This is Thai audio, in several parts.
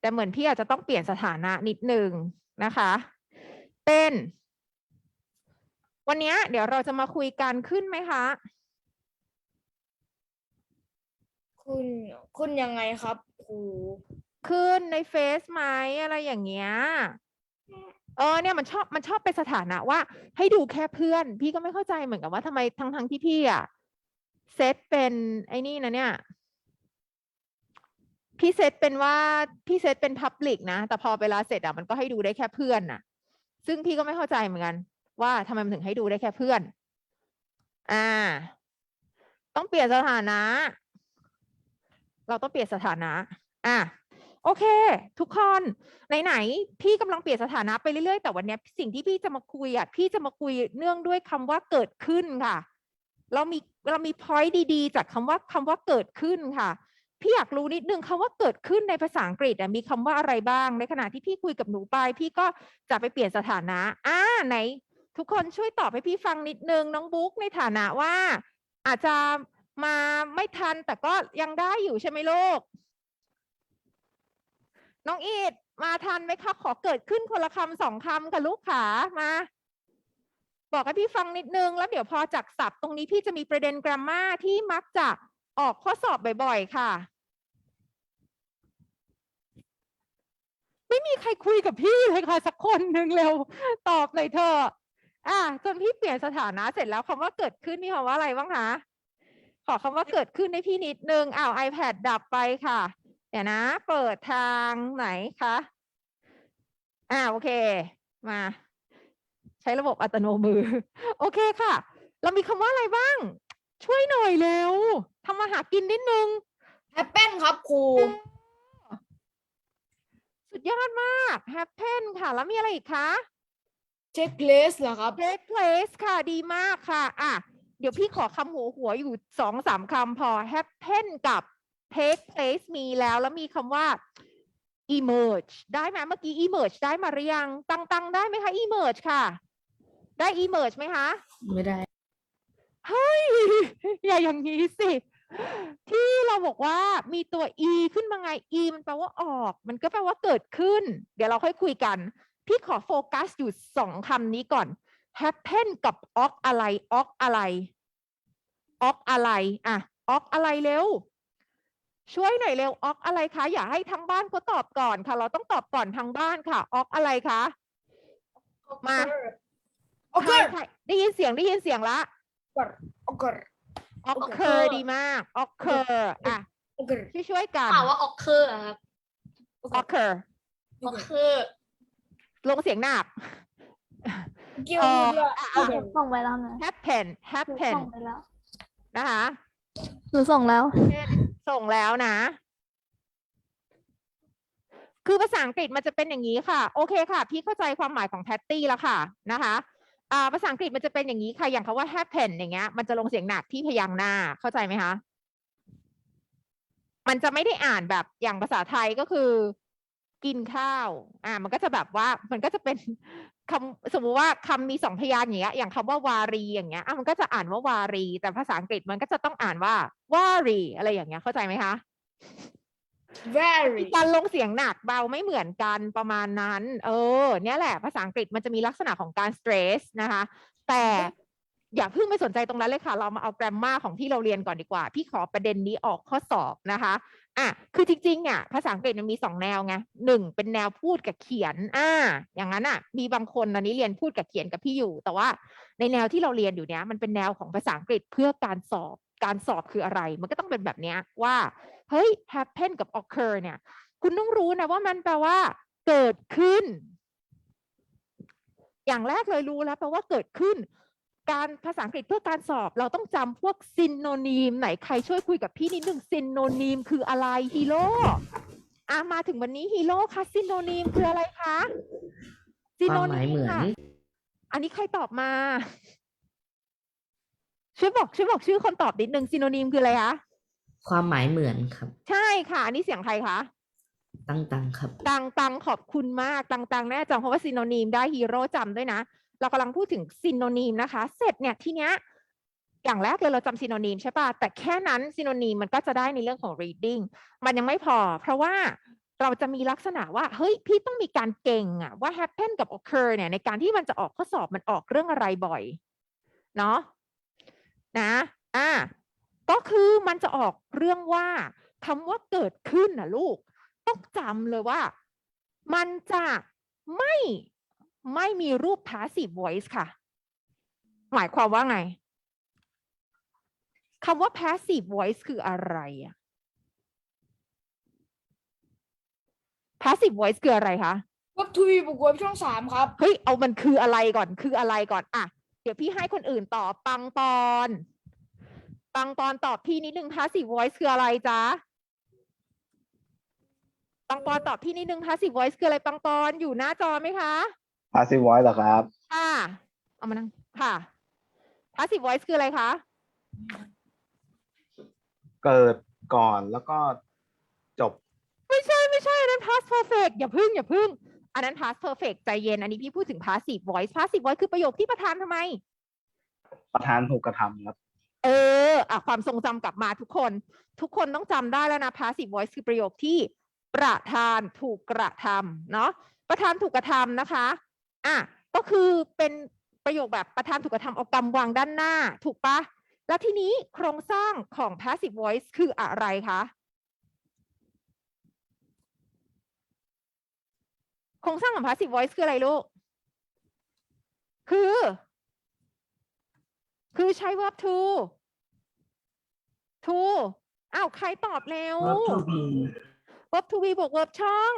แต่เหมือนพี่อาจจะต้องเปลี่ยนสถานะนิดนึงนะคะ เป็น วันเนี้ยเดี๋ยวเราจะมาคุยกันขึ้นไหมคะ คุณคุณยังไงครับครูขึ้นในเฟซไหมอะไรอย่างเงี้ยเออเนี่ยมันชอบมันชอบเป็นสถานะว่า ให้ดูแค่เพื่อน พี่ก็ไม่เข้าใจเหมือนกับว่าทำไมทั้งทั้งที่พี่อะเซตเป็นไอ้นี่นะเนี่ย พี่เซตเป็นว่าพี่เซตเป็นพับลิกนะ แต่พอเวลาเสร็จอะมันก็ให้ดูได้แค่เพื่อนน่ะ ซึ่งพี่ก็ไม่เข้าใจเหมือนกัน ว่าทำไมมันถึงให้ดูได้แค่เพื่อน อ่า ต้องเปลี่ยนสถานะ เราต้องเปลี่ยนสถานะ อะโอเค ทุกคนไหนๆพี่กำลังเปลี่ยนสถานะไปเรื่อยๆแต่วันเนี้ยสิ่งที่พี่จะมาคุยอะพี่จะมาคุยเนื่องด้วยคำว่าเกิดขึ้นค่ะ เรามีเรามี point ดีๆ จากคำว่าคำว่าเกิดขึ้นค่ะ พี่อยากรู้นิดนึงคำว่าเกิดขึ้นในภาษาอังกฤษมีคำว่าอะไรบ้าง ในขณะที่พี่คุยกับหนูไป พี่ก็จะไปเปลี่ยนสถานะอ่าไหน ทุกคนช่วยตอบให้พี่ฟังนิดนึงน้องบุ๊กในฐานะว่า อาจจะมาไม่ทันแต่ก็ยังได้อยู่ใช่ไหมลูก น้องอีดมาทันไหมคะขอเกิดขึ้นคนละคำสองคำค่ะลูกขามา บอกให้พี่ฟังนิดนึง แล้วเดี๋ยวพอจากศัพท์ตรงนี้พี่จะมีประเด็นกราฟมาที่มักจะออกข้อสอบบ่อย ๆ ค่ะ ไม่มีใครคุยกับพี่เลยค่ะสักคนหนึ่งเร็วตอบเลยเธอะอะจนพี่เปลี่ยนสถานะเสร็จแล้วคำว่าเกิดขึ้นมีคำว่าอะไรบ้างคะขอคำว่าเกิดขึ้นให้พี่นิดนึงอ้าว iPad ดับไปค่ะ เดี๋ยวนะ เปิดทางไหนคะอ่าโอเค มา ใช้ระบบอัตโนมือ โอเคค่ะ เรามีคำว่าอะไรบ้าง ช่วยหน่อยเร็วทำมาหากินนิดนึงแฮปเป้นครับครู สุดยอดมาก happen ค่ะ แล้วมีอะไรอีกคะเช็คเลสเหรอครับ take place ค่ะดีมากค่ะ อะ เดี๋ยวพี่ขอคำหัวหัวอยู่สองสามคำพอ happen กับ take place มีแล้ว แล้วมีคำว่า emerge ได้ไหมเมื่อกี้ emerge ได้มาหรือยัง ตังตังได้ไหมคะ emerge ค่ะ ได้ emerge ไหมคะ ไม่ได้ เฮ้ย อย่าอย่างนี้สิ ที่เราบอกว่ามีตัว e ขึ้นมาไง e มันแปลว่าออก มันก็แปลว่าเกิดขึ้น เดี๋ยวเราค่อยคุยกัน พี่ขอโฟกัสอยู่สองคำนี้ก่อน happen กับ ok อะไร ok อะไร ok อะไรอะ ok อะไรเร็ว ช่วยหน่อยเร็ว ok อะไรคะ อย่าให้ทั้งบ้านเขาตอบก่อนค่ะ เราต้องตอบก่อนทางบ้านค่ะ ok อะไรคะมาโอเคใช่ใช่ได้ยินเสียงได้ยินเสียงละโอเค occur ดีมาก occur อะโอเคช่วยช่วยๆกันถามว่าออกคืออะครับ occur ออกคือ ลงเสียงหนัก เกี่ยวเอ่อด้วยอะโอเคส่งไปแล้วนะ happen หนู happen ส่งไปแล้ว นะคะ หนูส่งแล้ว ส่งแล้วนะ คือภาษาอังกฤษมันจะเป็นอย่างนี้ค่ะ โอเคค่ะ พี่เข้าใจความหมายของแพตตี้แล้วค่ะนะคะอ่า ภาษาอังกฤษมันจะเป็นอย่างนี้ค่ะ อย่างคำว่า happen อย่างเงี้ย มันจะลงเสียงหนักที่พยางค์หน้า เข้าใจไหมคะ มันจะไม่ได้อ่านแบบอย่างภาษาไทยก็คือ กินข้าว อ่า มันก็จะแบบว่า มันก็จะเป็นคำสมมุติว่าคำมีสองพยางค์อย่างเงี้ย อย่างคำว่าวารีอย่างเงี้ย อะ มันก็จะอ่านว่าวารี แต่ภาษาอังกฤษมันก็จะต้องอ่านว่าวารีอะไรอย่างเงี้ย เข้าใจไหมคะ very การลงเสียงหนักเบาไม่เหมือนกันประมาณนั้น เออ เนี่ยแหละ ภาษาอังกฤษมันจะมีลักษณะของการ stress นะคะ แต่อย่าเพิ่งไปสนใจตรงนั้นเลยค่ะ เรามาเอา grammar ของที่เราเรียนก่อนดีกว่า พี่ขอประเด็นนี้ออกข้อสอบนะคะอะคือจริงๆอะภาษาอังกฤษมันมีสองแนวไงหนึ่งเป็นแนวพูดกับเขียนอ่าอย่างนั้นอะ มีบางคนตอนนี้เรียนพูดกับเขียนกับพี่อยู่ แต่ว่าในแนวที่เราเรียนอยู่เนี้ยมันเป็นแนวของภาษาอังกฤษเพื่อการสอบ การสอบคืออะไร มันก็ต้องเป็นแบบเนี้ยว่า เฮ้ย happen กับ occur เนี่ย คุณต้องรู้นะว่ามันแปลว่า เกิดขึ้น อย่างแรกเลยรู้แล้วแปลว่าเกิดขึ้น การภาษาอังกฤษเพื่อการสอบเราต้องจำพวกซินโนนีมไหนใครช่วยคุยกับพี่นิดนึงซินโนนีมคืออะไรฮีโร่อะมาถึงวันนี้ฮีโร่คะซินโนนีมคืออะไรคะความหมายเหมือนค่ะอันนี้ใครตอบมาช่วยบอกช่วยบอกชื่อคนตอบนิดนึงซินโนนีมคืออะไรคะ ความหมายเหมือนครับ ใช่ค่ะอันนี้เสียงใครคะ ตั้งตังครับ ตังตังขอบคุณมากตังตังแน่จำเพราะว่าซินโนนีมได้ฮีโร่จำด้วยนะ เรากำลังพูดถึงซินโนนีมนะคะ เสร็จเนี่ยทีเนี้ยอย่างแรกเลยเราจำซินโนนีมใช่ป่ะแต่แค่นั้นซินโนนีมมันก็จะได้ในเรื่องของ reading มันยังไม่พอ เพราะว่าเราจะมีลักษณะว่า เฮ้ย พี่ต้องมีการเก่งอะว่า happen กับ occur เนี่ยในการที่มันจะออกข้อสอบมันออกเรื่องอะไรบ่อย เนาะนะ อ่า ก็คือมันจะออกเรื่องว่าคำว่าเกิดขึ้นนะลูก ต้องจำเลยว่า มันจะไม่ไม่มีรูป passive voice ค่ะ หมายความว่าไงคำว่า passive voice คืออะไรอะ passive voice คืออะไรคะเว็บทูวีบวกเว็บช่องสามครับ เฮ้ย เอามันคืออะไรก่อน คืออะไรก่อน อะ เดี๋ยวพี่ให้คนอื่นตอบปังปอน ปังปอนตอบพี่นิดนึง passive voice คืออะไรจ๊ะปังปอนตอบพี่นิดนึง passive voice คืออะไรปังปอนอยู่หน้าจอไหมคะ passive voice เหรอครับ ค่ะ เอามานั่ง ค่ะ passive voice คืออะไรคะ เกิดก่อนแล้วก็จบ ไม่ใช่ไม่ใช่อันนั้น past perfect อย่าพึ่งอย่าพึ่ง อันนั้น past perfect ใจเย็น อันนี้พี่พูดถึง passive voice passive voice คือประโยคที่ประธานทำไม ประธานถูกกระทำครับ เอออะความทรงจำกลับมาทุกคน ทุกคนต้องจำได้แล้วนะ passive voice คือประโยคที่ประธานถูกกระทำเนาะประธานถูกกระทำนะคะอะก็คือเป็นประโยคแบบประธานถูกกระทำเอากำวางด้านหน้า ถูกปะแล้วทีนี้โครงสร้างของ passive voice คืออะไรคะโครงสร้างของ passive voice คืออะไรลูก คือ คือใช้ verb to to อ้าวใครตอบเร็ว verb to be verb to be บวก verb ช่อง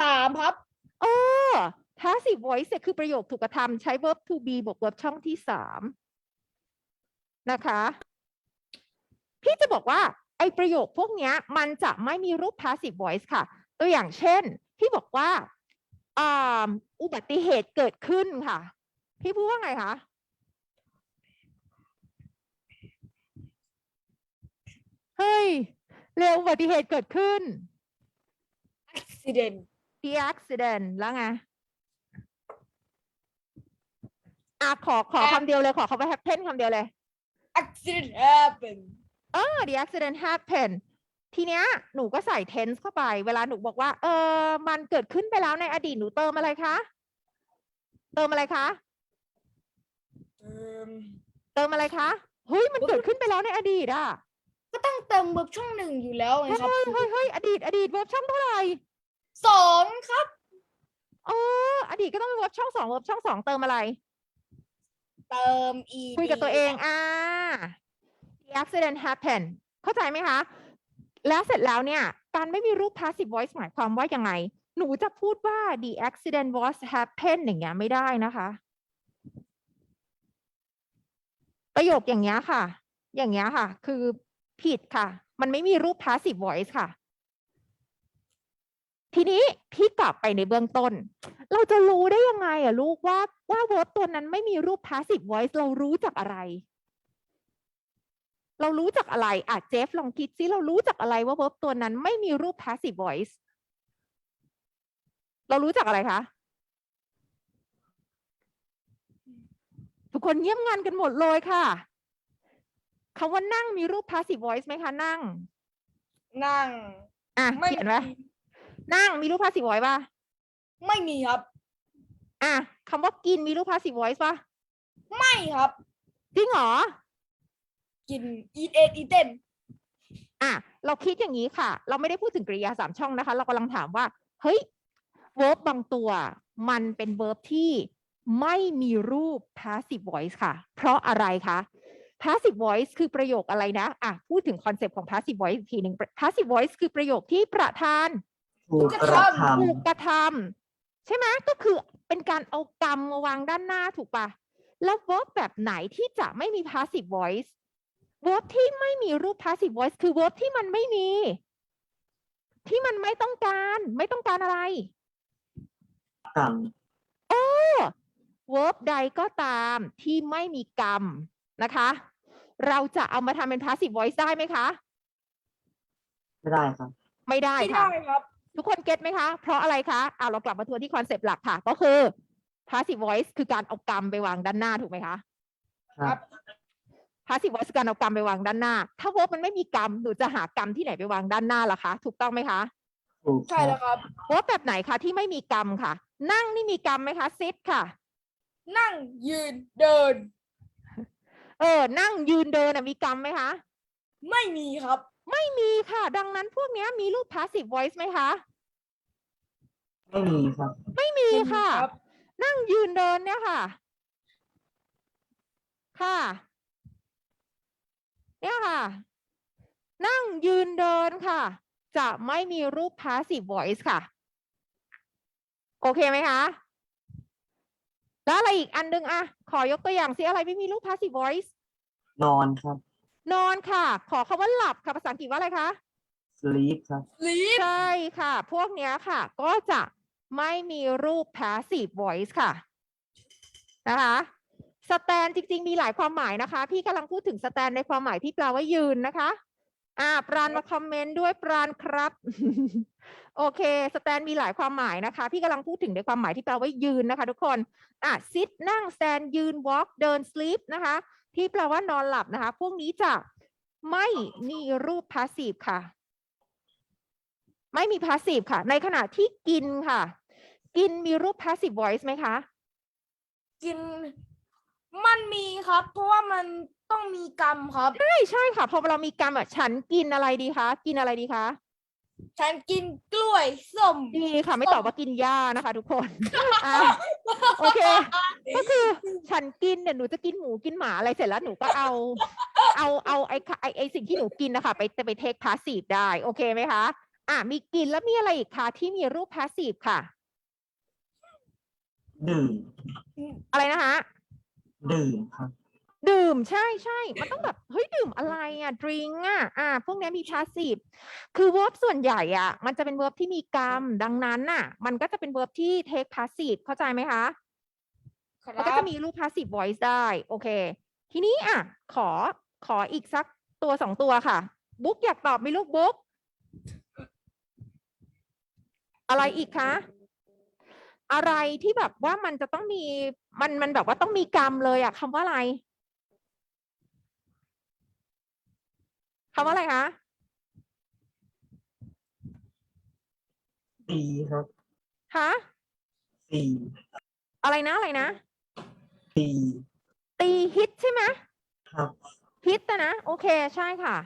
สามครับเออ passive voice เนี่ยคือประโยคถูกกระทำใช้ verb to be บวก verb ช่องที่สามนะคะ พี่จะบอกว่า ไอประโยคพวกเนี้ย มันจะไม่มีรูป passive voice ค่ะ ตัวอย่างเช่น พี่บอกว่าอ่าอุบัติเหตุเกิดขึ้นค่ะ พี่พูดว่าไงคะ เฮ้ย เร็วอุบัติเหตุเกิดขึ้น accident the accident แล้วไงอะขอขอคำเดียวเลยขอคำว่า happen คำเดียวเลย accident happen เออ the accident happened ทีเนี้ยหนูก็ใส่ tense เข้าไป เวลาหนูบอกว่า เออมันเกิดขึ้นไปแล้วในอดีตหนูเติมอะไรคะ เติมอะไรคะ เติมเติมอะไรคะเฮ้ยมันเกิดขึ้นไปแล้วในอดีตอะ ก็ต้องเติมเว็บช่องหนึ่งอยู่แล้วไงเฮ้ยครับเฮ้ยเฮ้ยอดีต อดีตเวิร์บช่องเท่าไหร่สองครับเอออดีตก็ต้องเป็นเวิร์บช่องสองเวิร์บช่องสองเติมอะไร เติม e คุยกับตัวเองอ่า the accident happened เข้าใจไหมคะ แล้วเสร็จแล้วเนี่ย การไม่มีรูป passive voice หมายความว่ายังไง หนูจะพูดว่า the accident was happened อย่างเงี้ยไม่ได้นะคะ ประโยคอย่างเงี้ยค่ะ อย่างเงี้ยค่ะ คือ ผิดค่ะ มันไม่มีรูป passive voice ค่ะ ทีนี้พี่กลับไปในเบื้องต้น เราจะรู้ได้ยังไงอะลูกว่าว่า verb ตัวนั้นไม่มีรูป passive voice เรารู้จากอะไร เรารู้จากอะไรอะเจฟลองคิดซิเรารู้จากอะไรว่า verb ตัวนั้นไม่มีรูป passive voice เรารู้จากอะไรคะทุกคนเงียบงันกันหมดเลยค่ะ คำว่านั่งมีรูป passive voice ไหมคะนั่ง นั่ง อะไม่ เขียนไว้มีนั่งมีรูป passive voice ป่ะไม่มีครับ อะคำว่ากินมีรูป passive voice ป่ะไม่ครับ จริงเหรอ กิน eat ate eaten อะเราคิดอย่างนี้ค่ะ เราไม่ได้พูดถึงกริยาสามช่องนะคะ เรากำลังถามว่า เฮ้ย verb บางตัว มันเป็น verb ที่ไม่มีรูป passive voice ค่ะ เพราะอะไรคะ passive voice คือประโยคอะไรนะอะพูดถึงคอนเซปต์ของ passive voice อีกทีหนึ่ง passive voice คือประโยคที่ประธานถูกกระทถูกกระทำใช่ไหมก็คือเป็นการเอากรรมมาวางด้านหน้าถูกปะแล้ว verb แบบไหนที่จะไม่มี passive voice verb ที่ไม่มีรูป passive voice คือ verb ที่มันไม่มี ที่มันไม่ต้องการไม่ต้องการอะไรำกรรม verb ใดก็ตามที่ไม่มีกรรมนะคะ เราจะเอามาทำเป็น passive voice ได้ไหมคะ ไม่ได้ครับ ไม่ได้ไม่ค่ะได้ครับ ทุกคนเก็ตไหมคะ เพราะอะไรคะอ่าเรากลับมาทวนที่คอนเซปต์หลักค่ะ ก็คือ passive voice คือการเอากรรมไปวางด้านหน้าถูกไหมคะ ครับ passive voice คือการเอากรรมไปวางด้านหน้า ถ้า verb มันไม่มีกรรมหนูจะหากรรมที่ไหนไปวางด้านหน้าล่ะคะ ถูกต้องไหมคะ ถูกใช่แล้วครับ verb แบบไหนคะที่ไม่มีกรรมค่ะ นั่งนี่มีกรรมไหมคะ sit ค่ะ นั่งยืนเดิน เออ นั่งยืนเดินน่ะมีกรรมไหมคะ ไม่มีครับ ไม่มีค่ะ ดังนั้นพวกเนี้ยมีรูป passive voice ไหมคะ ไม่มีครับ ไม่มีไม่มีค่ะครับ นั่งยืนเดินเนี่ยค่ะ ค่ะ เนี่ยค่ะ นั่งยืนเดินค่ะ จะไม่มีรูป passive voice ค่ะ โอเคไหมคะ แล้วอะไรอีกอันนึงอะขอยกตัวอย่างสิอะไรไม่มีรูป passive voice นอนครับ นอนค่ะ ขอคำว่าหลับค่ะภาษาอังกฤษว่าอะไรคะ sleep ครับ sleep ใช่ค่ะ พวกเนี้ยค่ะ ก็จะไม่มีรูป passive voice ค่ะ นะคะ stand จริง ๆ มีหลายความหมายนะคะ พี่กำลังพูดถึง stand ในความหมายที่แปลว่ายืนนะคะ อ่าปราณมาคอมเมนต์ด้วยปราณครับ โอเค stand มีหลายความหมายนะคะ พี่กำลังพูดถึงในความหมายที่แปลว่ายืนนะคะทุกคนอะ sit นั่ง stand ยืน walk เดิน sleep นะคะ ที่แปลว่านอนหลับนะคะ พวกนี้จะไม่มีรูป passive ค่ะ ไม่มี passive ค่ะ ในขณะที่กินค่ะ กินมีรูป passive voice ไหมคะ กินมันมีครับ เพราะว่ามัน ต้องมีกรรมครับ ใช่ใช่ค่ะ พอเรามีกรรมอะฉันกินอะไรดีคะกินอะไรดีคะฉันกินกล้วยส้ม ดีค่ะ ไม่ตอบว่ากินหญ้านะคะ ทุกคนอะโอเค ก็คือฉันกินเนี่ยหนูจะกินหมูกินหมาอะไรเสร็จแล้วหนูก็เอา เอาเอาไอ้ค่ะไอ้ไอ้สิ่งที่หนูกินนะคะไปไปเทคพาสซีฟได้โอเคไหมคะอะมีกินแล้วมีอะไรอีกคะที่มีรูปพาสซีฟค่ะ ดื่มอะไรนะคะ ดื่มครับ ดื่มใช่ใช่มันต้องแบบเฮ้ยดื่มอะไรอะดริงอะอ่าพวกเนี้ยมีพาสซีฟคือ verb ส่วนใหญ่อะ มันจะเป็น verb ที่มีกรรม ดังนั้นน่ะ มันก็จะเป็น verb ที่ take passive เข้าใจไหมคะครัมันก็จะมีรูป passive voice ได้ โอเค ทีนี้อะ ขอขออีกสักตัวสองตัวค่ะ บุ๊กอยากตอบไหมลูกบุ๊กอะไรอีกคะอะไรที่แบบว่ามันจะต้องมีมันมันแบบว่าต้องมีกรรมเลยอะคำว่าอะไร คำว่าอะไรคะตีครับฮะตีอะไรนะอะไรนะตีตีฮิตใช่ไหมครับ ฮิตนะนะ โอเคใช่ค่ะ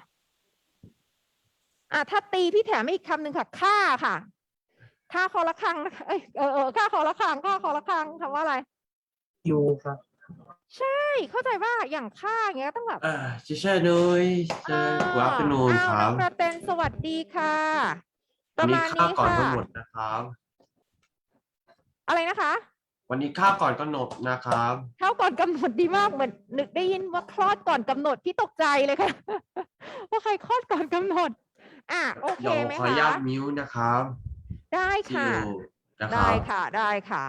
อะ ถ้าตีพี่แถมให้อีกคำหนึ่งค่ะฆ่าค่ะฆ่าคอละครังนะคะเอ้ยเออเออฆ่าคอละครังฆ่าคอละครังคำว่าอะไรยูครับ ใช่ เข้าใจว่าอย่างฆ่าอย่างเงี้ยต้องแบบอ่าชิชานุยเชิญกูอัพนูนอ้าวคน้รัอบงกระเตนสวัสดีค่ะปวัระนนี้มาณค่านี้ก่อนค่ะกำหนดนะครับ อะไรนะคะ วันนี้ค่าก่อนกำหนดนะครับ เข้าก่อนกำหนดดีมากเหมือนนึกได้ยินว่าคลอดก่อนกำหนดพี่ตกใจเลยค่ะ ว่าใครคลอดก่อนกำหนด อะโอเคเดี๋ยวไหมขออนุญาคะ ตมิวนะครับได้ซีค่ะอูนะคได้รับ ค่ะ ได้ค่ะ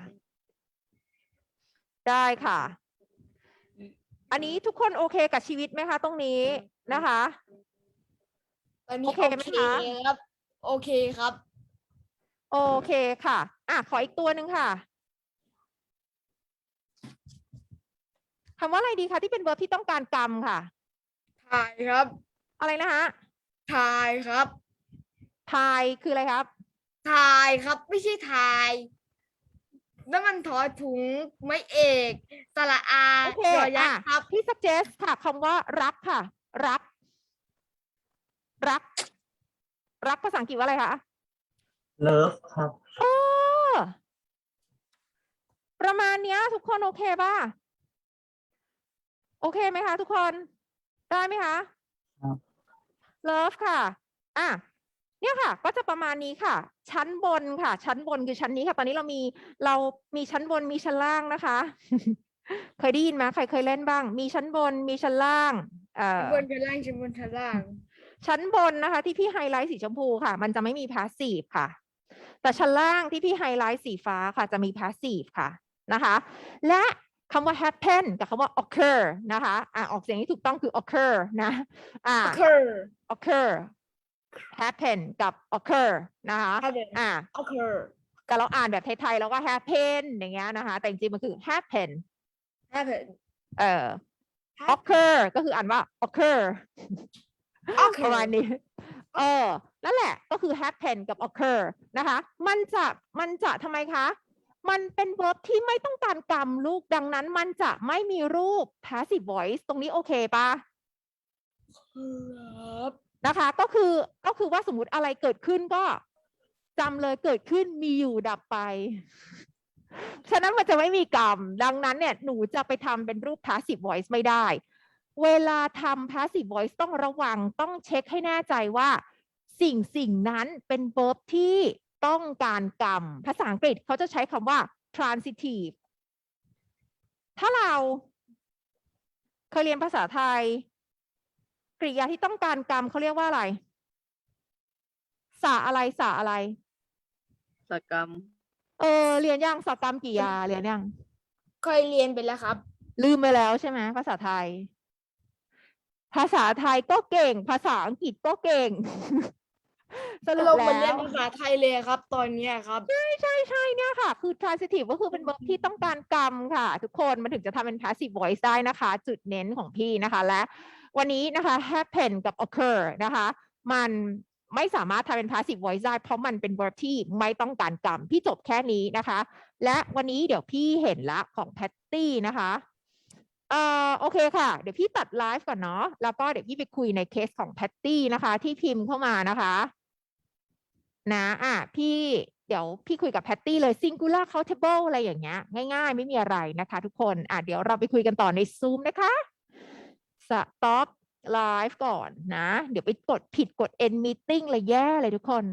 ได้ค่ะ อันนี้ทุกคนโอเคกับชีวิตไหมคะ ตรงนี้นะคะ ตอนนี้โอโอเคเคไหมคะ ครับ โอเคครับ โอเคค่ะ อะ ขออีกตัวหนึ่งค่ะคำว่าอะไรดีคะที่เป็นเวิร์บที่ต้องการกรรมค่ะ ถ่ายครับ อะไรนะคะถ่ายครับ ทายคืออะไรครับ ถ่ายครับ ไม่ใช่ถ่าย แล้วมันถอถุงไม่เอก สระอาโอเคยอยักอะษ์ครับ พี่ suggest ค่ะคำว่ารักค่ะ รัก รัก รักภาษาอังกฤษว่าอะไรคะ เลิฟครับ เออประมาณเนี้ย ทุกคนโอเคป่ะ โอเคไหมคะ ทุกคน ได้ไหมคะครับ เลิฟค่ะ อะ เนี่ยค่ะ ก็จะประมาณนี้ค่ะ ชั้นบนค่ะ ชั้นบนคือชั้นนี้ค่ะ ตอนนี้เรามีเรามีชั้นบนมีชั้นล่างนะคะ เคยได้ยินไหมใครเคยเล่นบ้าง มีชั้นบนมีชั้นล่าง เอ่อบนชั้นล่างชั้นบนชั้นล่าง ชั้นบนนะคะ ที่พี่ไฮไลท์สีชมพูค่ะ มันจะไม่มีพาสซีฟค่ะ แต่ชั้นล่างที่พี่ไฮไลท์สีฟ้าค่ะ จะมีพาสซีฟค่ะนะคะ และคำว่า happen กับคำว่า occur นะคะ อ่าออกเสียงที่ถูกต้องคือ occur นะ อ่า occur occur happen กับ occur นะคะ happen อ่า occur แต่เราอ่านแบบไทยๆแล้วก็ happen อย่างเงี้ยนะคะ แต่จริงๆมันคือ happen happen เอ่อ occur ก็คืออ่านว่า occur ประมาณ occur นี้ เออ นั่นแหละ ก็คือ happen กับ occur นะคะ มันจะ มันจะทำไมคะ มันเป็น verb ที่ไม่ต้องการกรรมลูก ดังนั้นมันจะไม่มีรูป passive voice ตรงนี้โอเคปะครับ นะคะ ก็คือก็คือว่าสมมติอะไรเกิดขึ้นก็จำเลยเกิดขึ้นมีอยู่ดับไป ฉะนั้นมันจะไม่มีกรรม ดังนั้นเนี่ยหนูจะไปทำเป็นรูป passive voice ไม่ได้ เวลาทำ passive voice ต้องระวังต้องเช็คให้แน่ใจว่า สิ่งสิ่งนั้นเป็น verb ที่ต้องการกรรม ภาษาอังกฤษเขาจะใช้คำว่า transitive ถ้าเราเคยเรียนภาษาไทย กริยาที่ต้องการกรรมเขาเรียกว่าอะไรสาอะไรสาอะไร สกรรม เออ เรียนยังสกรรมกิยาเรียนยังเคยเรียนไปแล้วครับ ลืมไปแล้วใช่ไหมภาษาไทย ภาษาไทยก็เก่ง ภาษาอังกฤษก็เก่ง สรุปเราแล้เหมือนเรียนว ภาษาไทยเลยครับ ตอนเนี้ยครับใช่ใช่ใช่เนี่ยค่ะ คือ transitive ก็คือเป็น verb ที่ต้องการกรรมค่ะ ทุกคนมันถึงจะทำเป็น passive voice ได้นะคะ จุดเน้นของพี่นะคะ และ วันนี้นะคะ happen กับ occur นะคะ มันไม่สามารถทำเป็น passive voice ได้ เพราะมันเป็น verb ที่ไม่ต้องการกรรม พี่จบแค่นี้นะคะ และวันนี้เดี๋ยวพี่เห็นละของแพตตี้นะคะเอ่อโอเคค่ะ เดี๋ยวพี่ตัดไลฟ์ก่อนเนาะแล้วก็เดี๋ยวพี่ไปคุยในเคสของแพตตี้นะคะ ที่พิมพ์เข้ามานะคะ นะอะพี่เดี๋ยวพี่คุยกับแพตตี้เลย singular countable อะไรอย่างเงี้ย ง่ายๆ ไม่มีอะไรนะคะทุกคน อะเดี๋ยวเราไปคุยกันต่อใน Zoom นะคะ สต็อปไลฟ์ก่อนนะ เดี๋ยวไปกดผิดกด end meeting เลยแย่เลยทุกคน